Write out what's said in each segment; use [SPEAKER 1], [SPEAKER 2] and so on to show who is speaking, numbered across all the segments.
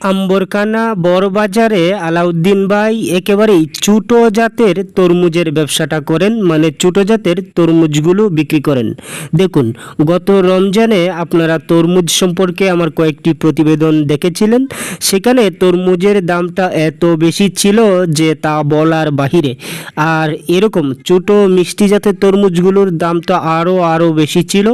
[SPEAKER 1] আম্বরকানা বড়বাজারে আলাউদ্দিন ভাই একেবারেই ছোটো জাতের তরমুজের ব্যবসাটা করেন মানে ছোটো জাতের তরমুজগুলো বিক্রি করেন। দেখুন, গত রমজানে আপনারা তরমুজ সম্পর্কে আমার কয়েকটি প্রতিবেদন দেখেছিলেন। সেখানে তরমুজের দামটা এত বেশি ছিল যে তা বলার বাহিরে। আর এরকম ছোটো মিষ্টি জাতের তরমুজগুলোর দামটা আরও আরও বেশি ছিল।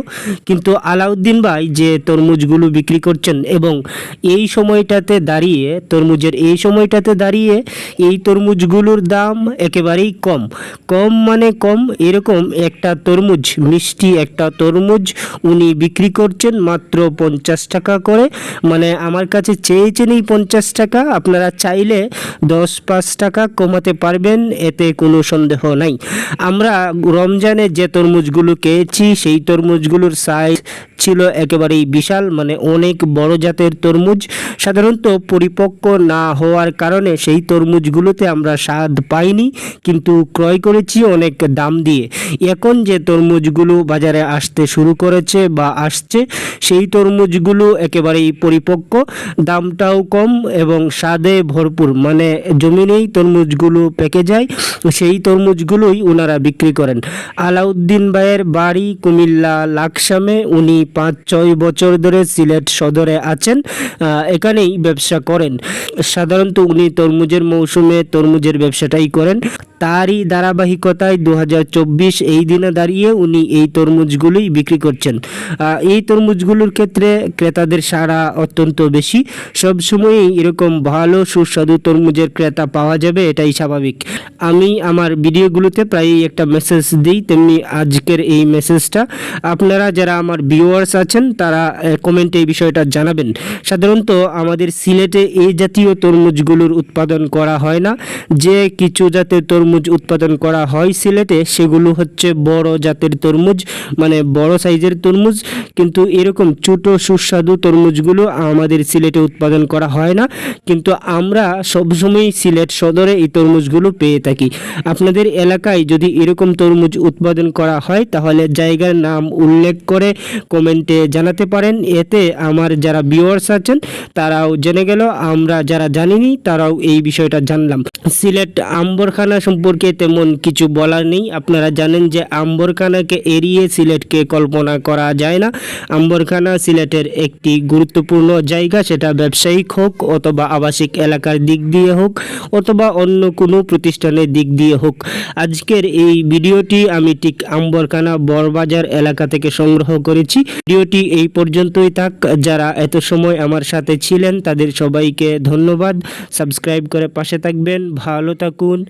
[SPEAKER 1] কিন্তু আলাউদ্দিন ভাই যে তরমুজগুলো বিক্রি করছেন এবং এই সময়টাতে দাঁড়িয়ে, তরমুজের এই সময়টাতে দাঁড়িয়ে, এই তরমুজগুলোর দাম একেবারেই কম। কম মানে কম, এরকম একটা তরমুজ, মিষ্টি একটা তরমুজ উনি বিক্রি করছেন মাত্র পঞ্চাশ টাকা করে। মানে আমার কাছে চেয়েছেন এই পঞ্চাশ টাকা, আপনারা চাইলে দশ পাঁচ টাকা কমাতে পারবেন, এতে কোনো সন্দেহ নাই। আমরা রমজানে যে তরমুজগুলো খেয়েছি, সেই তরমুজগুলোর সাইজ ছিল একেবারেই বিশাল মানে অনেক বড় জাতের তরমুজ। সাধারণত পরিপক্ক না হওয়ার কারণে সেই তরমুজগুলোতে আমরা স্বাদ পাইনি, কিন্তু ক্রয় করেছি অনেক দাম দিয়ে। এখন যে তরমুজগুলো বাজারে আসতে শুরু করেছে বা আসছে, সেই তরমুজগুলো একেবারেই পরিপক্ক, দামটাও কম এবং স্বাদে ভরপুর। মানে জমিনেই তরমুজগুলো পেকে যায়, সেই তরমুজগুলোই ওনারা বিক্রি করেন। আলাউদ্দিন ভাইয়ের বাড়ি কুমিল্লা লাকসামে উনি পাঁচ ছয় বছর ধরে সিলেট সদরে আছেন। এখানেই ব্যবসা করেন। সাধারণত উনি তরমুজের মৌসুমে তরমুজের ব্যবসাটাই করেন। তারই ধারাবাহিকতায় দু হাজার চব্বিশ এই দিনে দাঁড়িয়ে উনি এই তরমুজগুলোই বিক্রি করছেন। এই তরমুজগুলোর ক্ষেত্রে ক্রেতাদের সাড়া অত্যন্ত বেশি। সবসময়ই এরকম ভালো সুস্বাদু তরমুজের ক্রেতা পাওয়া যাবে, এটাই স্বাভাবিক। আমি আমার ভিডিওগুলোতে প্রায়ই একটা মেসেজ দিই, তেমনি আজকের এই মেসেজটা আপনারা যারা আমার ভিউয়ার্স আছেন, তারা কমেন্টে এই বিষয়টা জানাবেন। সাধারণত আমাদের সিলেটে এই জাতীয় তরমুজগুলোর উৎপাদন করা হয় না। যে কিছু জাতের তরমুজ উৎপাদন করা হয় সিলেটে, সেগুলো হচ্ছে বড় জাতের তরমুজ মানে বড় সাইজের তরমুজ। কিন্তু এরকম ছোট সুস্বাদু তরমুজগুলো আমাদের সিলেটে উৎপাদন করা হয় না। কিন্তু আমরা সবসময় সিলেট সদরে এই তরমুজগুলো পেয়ে থাকি। আপনাদের এলাকায় যদি এরকম তরমুজ উৎপাদন করা হয়, তাহলে জায়গার নাম উল্লেখ করে কমেন্টে জানাতে পারেন। এতে আমার যারা ভিউয়ার্স আছেন, তারাও জেনে গেল। আমরা যারা জানিনি, তারাও এই বিষয়টা জানলাম। সিলেট আম্বরখানা সম্পর্কে তেমন কিছু বলার নেই। আপনারা জানেন যে আম্বরখানাকে এড়িয়ে সিলেটকে কল্পনা করা যায় না। আম্বরখানা সিলেটের একটি গুরুত্বপূর্ণ জায়গা, সেটা ব্যবসায়িক হোক অথবা আবাসিক এলাকার দিক দিয়ে হোক অথবা অন্য কোনো প্রতিষ্ঠানের দিক দিয়ে হোক। আজকের এই ভিডিওটি আমি ঠিক আম্বরখানা বড়বাজার এলাকা থেকে সংগ্রহ করেছি। ভিডিওটি এই পর্যন্তই থাক। যারা এত সময় আমার সাথে ছিলেন, তাদের সবাইকে ধন্যবাদ। সাবস্ক্রাইব করে পাশে থাকবেন। ভালো থাকুন।